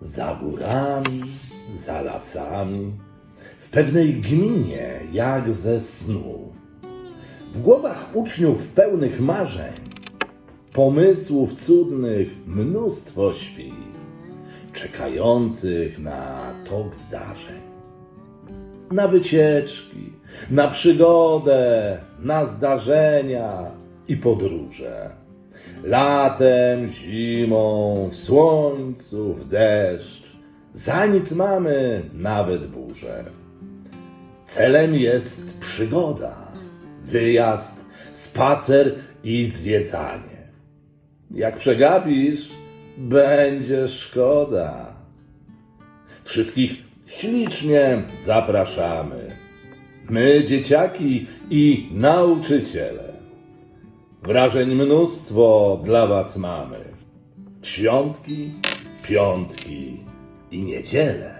za górami, za lasami, w pewnej gminie jak ze snu. W głowach uczniów pełnych marzeń, pomysłów cudnych mnóstwo śpi, czekających na tok zdarzeń. Na wycieczki, na przygodę, na zdarzenia i podróże. Latem, zimą, w słońcu, w deszcz, za nic mamy nawet burzę. Celem jest przygoda, wyjazd, spacer i zwiedzanie. Jak przegapisz, będzie szkoda. Wszystkich ślicznie zapraszamy. My, dzieciaki i nauczyciele. Wrażeń mnóstwo dla Was mamy. Świątki, piątki i niedzielę.